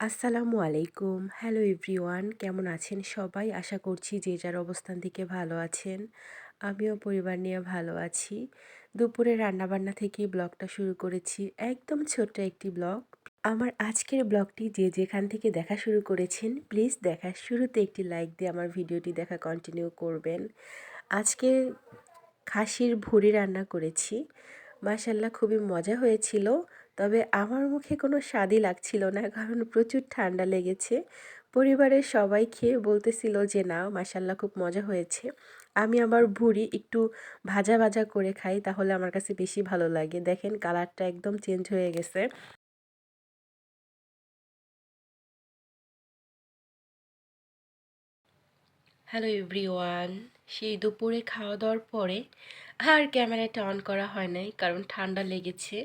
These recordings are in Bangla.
আসসালামু আলাইকুম। হ্যালো এভরিওয়ান, কেমন আছেন সবাই? আশা করছি যে যার অবস্থান থেকে ভালো আছেন। আমিও পরিবার নিয়ে ভালো আছি। দুপুরে রান্নাবান্না থেকে ব্লগটা শুরু করেছি। একদম ছোট্ট একটি ব্লগ। আমার আজকের ব্লগটি যে যেখান থেকে দেখা শুরু করেছেন, প্লিজ দেখা শুরুতে একটি লাইক দিয়ে আমার ভিডিওটি দেখা কন্টিনিউ করবেন। আজকে খাসির ভুড়ি রান্না করেছি। মাসাল্লাহ খুবই মজা হয়েছিল। তবে আমার মুখে কোনো স্বাদই লাগছিল না, কারণ প্রচুর ঠান্ডা লেগেছে। পরিবারের সবাই খেয়ে বলতেছিল যে না মাসাল্লাহ খুব মজা হয়েছে। আমি আবার ভুড়ি একটু ভাজা ভাজা করে খাই, তাহলে আমার কাছে বেশি ভালো লাগে। দেখেন, কালারটা একদম চেঞ্জ হয়ে গেছে। হ্যালো এভরিওয়ান, সেই দুপুরে খাওয়া দাওয়ার পরে আর ক্যামেরাটা অন করা হয় নাই, কারণ ঠান্ডা লেগেছে।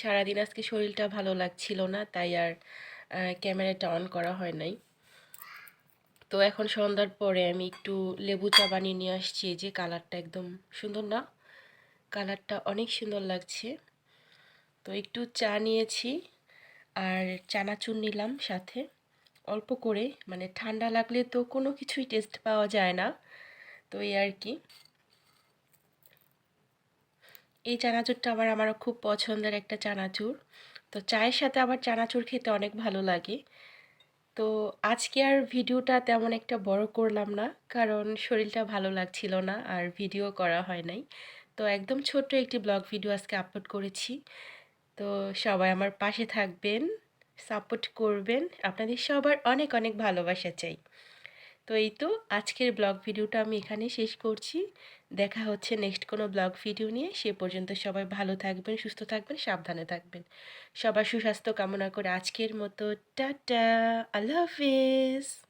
সারাদিন আজকে শরীরটা ভালো লাগছিল না, তাই আর ক্যামেরাটা অন করা হয় নাই। তো এখন সন্ধ্যার পরে আমি একটু লেবু চা বানিয়ে নিয়ে আসছি যে কালারটা একদম সুন্দর না? কালারটা অনেক সুন্দর লাগছে। তো একটু চা নিয়েছি আর চানাচুর নিলাম সাথে। অল্প করে মানে ঠান্ডা লাগলে তো কোনো কিছুই টেস্ট পাওয়া যায় না। তো এই আর কি। এই চানাচুরটা আবার আমার খুব পছন্দের একটা চানাচুর। তো চায়ের সাথে আবার চানাচুর খেতে অনেক ভালো লাগে। তো আজকে আর ভিডিওটা তেমন একটা বড় করলাম না, কারণ শরীরটা ভালো লাগছিল না আর ভিডিও করা হয় নাই। তো একদম ছোট্ট একটি ব্লগ ভিডিও আজকে আপলোড করেছি। তো সবাই আমার পাশে থাকবেন সাপোর্ট করবেন। আপনাদের সবার অনেক অনেক ভালোবাসা চাই। তো এই তো আজকের ব্লগ ভিডিওটা আমি এখানে শেষ করছি। দেখা হচ্ছে নেক্সট কোনো ব্লগ ভিডিও নিয়ে। সে পর্যন্ত সবাই ভালো থাকবেন, সুস্থ থাকবেন, সাবধানে থাকবেন। সবার সুস্বাস্থ্য কামনা করে আজকের মতো। টাটা, আল্লাহ হাফিজ।